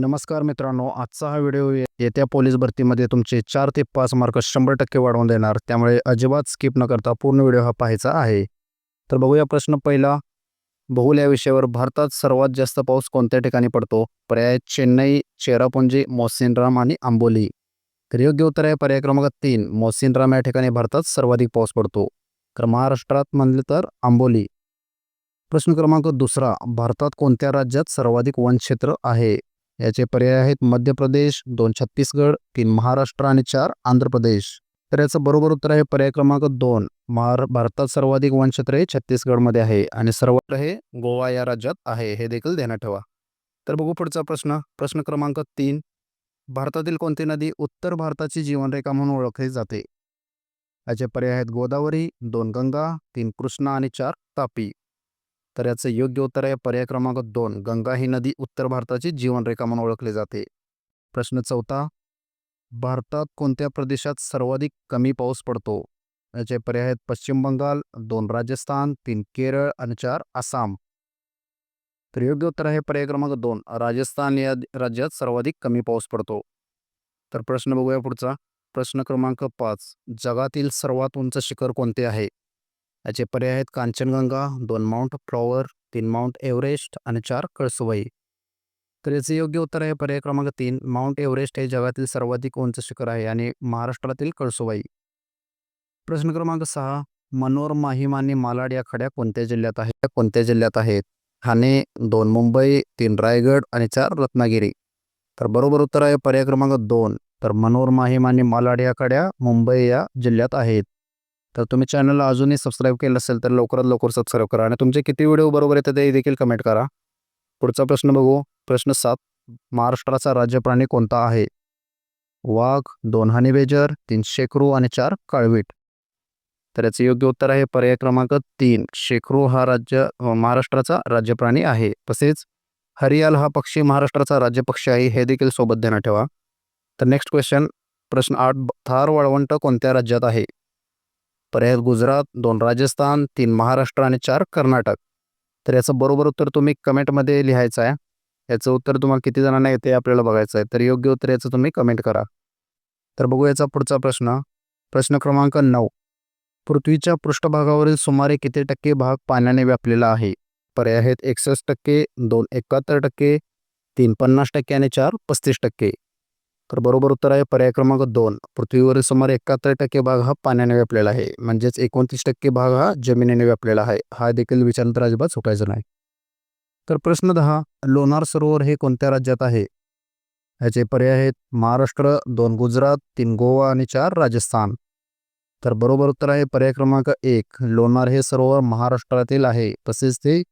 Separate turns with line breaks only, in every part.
नमस्कार मित्रांनो आजचा हा व्हिडिओ येत्या पोलीस भरतीमध्ये तुमचे चार ते पाच मार्क शंभर टक्के वाढवून देणार. त्यामुळे अजिबात स्किप न करता पूर्ण व्हिडिओ हा पाहायचा आहे. तर बघूया प्रश्न पहिला. बहुल या विषयावर भारतात सर्वात जास्त पाऊस कोणत्या ठिकाणी पडतो? पर्याय चेन्नई चेरापुंजी मोसिनराम आणि आंबोली. तर योग्य उत्तर आहे पर्याय क्रमांक तीन. मोसिनराम या ठिकाणी भारतात सर्वाधिक पाऊस पडतो. तर महाराष्ट्रात म्हणले तर आंबोली. प्रश्न क्रमांक दुसरा. भारतात कोणत्या राज्यात सर्वाधिक वनक्षेत्र आहे? याचे पर्याय आहेत मध्य प्रदेश दोन छत्तीसगड तीन महाराष्ट्र आणि चार आंध्र प्रदेश. तर याचं बरोबर उत्तर आहे पर्याय क्रमांक दोन. महार भारतात सर्वाधिक वनक्षेत्र हे छत्तीसगडमध्ये आहे आणि सर्वत्र हे गोवा या राज्यात आहे. हे देखील ध्यानात ठेवा. तर बघू पुढचा प्रश्न. प्रश्न क्रमांक तीन. भारतातील कोणती नदी उत्तर भारताची जीवनरेखा म्हणून ओळखली जाते? याचे पर्याय आहेत गोदावरी दोन गंगा तीन कृष्णा आणि चार तापी. तर याचं योग्य उत्तर आहे पर्याय क्रमांक दोन गंगा ही नदी उत्तर भारताची जीवनरेखा म्हणून ओळखली जाते. प्रश्न चौथा भारतात कोणत्या प्रदेशात सर्वाधिक कमी पाऊस पडतो? याचे पर्याय आहेत पश्चिम बंगाल दोन राजस्थान तीन केरळ आणि चार आसाम. तर योग्य उत्तर आहे पर्याय क्रमांक दोन राजस्थान या राज्यात सर्वाधिक कमी पाऊस पडतो. तर प्रश्न बघूया पुढचा. प्रश्न क्रमांक पाच जगातील सर्वात उंच शिखर कोणते आहे? याचे पर्याय आहेत कांचनगंगा दोन माउंट फ्लॉवर तीन माउंट एव्हरेस्ट आणि चार कळसुबाई तर याचे योग्य उत्तर आहे पर्याय क्रमांक तीन. माउंट एव्हरेस्ट हे जगातील सर्वाधिक उंच शिखर आहे आणि महाराष्ट्रातील कळसुबाई प्रश्न क्रमांक सहा. मनोर माहीम आणि मालाड या खड्या कोणत्या जिल्ह्यात आहेत कोणत्या जिल्ह्यात आहेत? ठाणे दोन मुंबई तीन रायगड आणि चार रत्नागिरी. तर बरोबर उत्तर आहे पर्याय क्रमांक दोन. तर मनोर माहीम आणि मालाड या खड्या मुंबई या जिल्ह्यात आहेत. तर तुम्ही चॅनलला अजूनही सबस्क्राईब केलं असेल तर लवकरात लवकर सबस्क्राईब करा. आणि तुमचे किती व्हिडिओ बरोबर येतात ते देखील कमेंट करा. पुढचा प्रश्न बघू. प्रश्न सात. महाराष्ट्राचा राज्य प्राणी कोणता आहे? वाघ दोन हनीबेजर तीन शेकरू आणि चार काळवीट. तर याचे योग्य उत्तर आहे पर्याय क्रमांक तीन. शेकरू हा राज्य महाराष्ट्राचा राज्य प्राणी आहे. तसेच हरियाल हा पक्षी महाराष्ट्राचा राज्य पक्षी आहे. हे देखील सोबत ध्यानात ठेवा. तर नेक्स्ट क्वेश्चन प्रश्न आठ. थार वाळवंट कोणत्या राज्यात आहे? पर्याय गुजरात दोन राजस्थान तीन महाराष्ट्र आणि चार कर्नाटक. तर याचं बरोबर उत्तर तुम्ही कमेंटमध्ये लिहायचं आहे. याचं उत्तर तुम्हाला किती जणांना येते आपल्याला बघायचं आहे. तर योग्य उत्तर याचं तुम्ही कमेंट करा. तर बघू याचा पुढचा प्रश्न. प्रश्न क्रमांक नऊ. पृथ्वीच्या पृष्ठभागावरील सुमारे किती टक्के भाग पाण्याने व्यापलेला आहे? पर्याय आहेत एकसष्ट टक्के दोन एकाहत्तर टक्के तीन पन्नास टक्के आणि चार पस्तीस टक्के. तर बरोबर उत्तर आहे पर्याय क्रमांक दोन. पृथ्वीवरील सुमारे एकाहत्तर टक्के भाग हा पाण्याने व्यापलेला आहे. म्हणजेच एकोणतीस टक्के भाग हा जमिनीने व्यापलेला आहे. हा देखील विचारांतर अजिबात सुटायचा नाही. तर प्रश्न दहा. लोणार सरोवर हे कोणत्या राज्यात आहे? याचे पर्याय आहेत महाराष्ट्र दोन गुजरात तीन गोवा आणि चार राजस्थान. तर बरोबर उत्तर आहे पर्याय क्रमांक एक. लोणार हे सरोवर महाराष्ट्रातील आहे. तसेच ते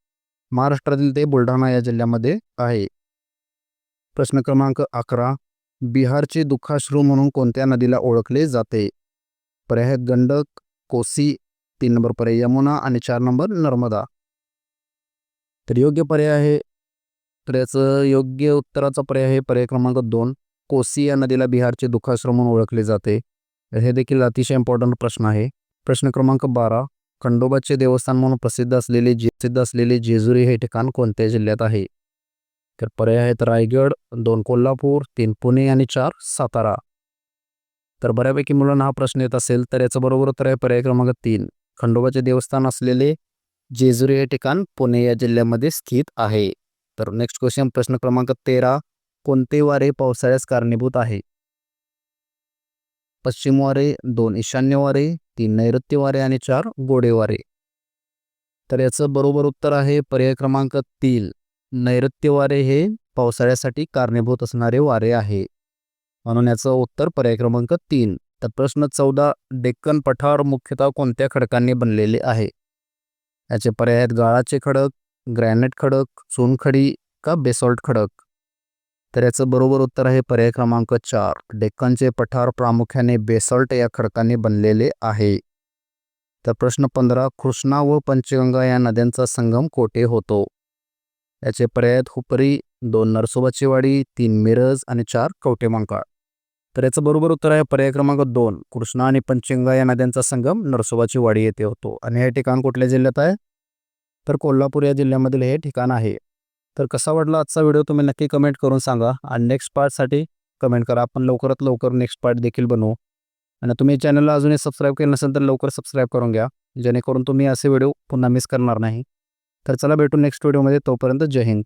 महाराष्ट्रातील ते बुलढाणा या जिल्ह्यामध्ये आहे. प्रश्न क्रमांक अकरा. बिहारचे दुःखाश्रू म्हणून कोणत्या नदीला ओळखले जाते? पर्याय गंडक कोसी तीन नंबर पर्याय यमुना आणि चार नंबर नर्मदा. तर योग्य पर्याय आहे. तर याचं योग्य उत्तराचा पर्याय आहे पर्याय क्रमांक दोन. कोसी या नदीला बिहारचे दुःखाश्रू म्हणून ओळखले जाते. हे देखील अतिशय इम्पॉर्टंट प्रश्न आहे. प्रश्न क्रमांक बारा. खंडोबाचे देवस्थान म्हणून प्रसिद्ध असलेले जे प्रसिद्ध असलेले जेजुरी हे ठिकाण कोणत्या जिल्ह्यात आहे? तर पर्याय आहेत रायगड दोन कोल्हापूर तीन पुणे आणि चार सातारा. तर बऱ्यापैकी मुलांना हा प्रश्न येत असेल तर याचं बरोबर उत्तर आहे पर्याय क्रमांक तीन. खंडोबाचे देवस्थान असलेले जेजुरी हे ठिकाण पुणे या जिल्ह्यामध्ये स्थित आहे. तर नेक्स्ट क्वेश्चन प्रश्न क्रमांक तेरा. कोणते वारे पावसाळ्यास कारणीभूत आहे? पश्चिम वारे दोन ईशान्य वारे तीन नैऋत्य वारे आणि चार गोडे वारे. तर याचं बरोबर उत्तर आहे पर्याय क्रमांक तीन. नैऋत्य वारे हे पावसाळ्यासाठी कारणीभूत असणारे वारे आहे. म्हणून याचं उत्तर पर्याय क्रमांक तीन. तर प्रश्न चौदा डेक्कन पठार मुख्यतः कोणत्या खडकांनी बनलेले आहे? याचे पर्याय आहेत गाळाचे खडक ग्रॅनाइट खडक चुनखडी का बेसॉल्ट खडक? तर याचं बरोबर उत्तर आहे पर्याय क्रमांक चार. डेक्कनचे पठार प्रामुख्याने बेसॉल्ट या खडकांनी बनलेले आहे. तर प्रश्न पंधरा कृष्णा व पंचगंगा या नद्यांचा संगम कोठे होतो? याचे पर्याय आहेत हुपरी दोन नरसोबाची वाडी तीन मिरज आणि चार कवटेमांकाळ तर याचं बरोबर उत्तर आहे पर्याय क्रमांक दोन. कृष्णा आणि पंचिंगा या नद्यांचा संगम नरसोबाची वाडी येथे होतो. आणि हे ठिकाण कुठल्या जिल्ह्यात आहे? तर कोल्हापूर या जिल्ह्यामधील हे ठिकाण आहे. तर कसा वाटला आजचा व्हिडिओ तुम्ही नक्की कमेंट करून सांगा. आणि नेक्स्ट पार्टसाठी कमेंट करा. आपण लवकरात लवकर नेक्स्ट पार्ट देखील बनवू. आणि तुम्ही चॅनलला अजूनही सबस्क्राईब केलं नसेल तर लवकर सबस्क्राईब करून घ्या. जेणेकरून तुम्ही असे व्हिडिओ पुन्हा मिस करणार नाही. तर चला भेटू नेक्स्ट व्हिडिओमध्ये तोपर्यंत जय हिंद.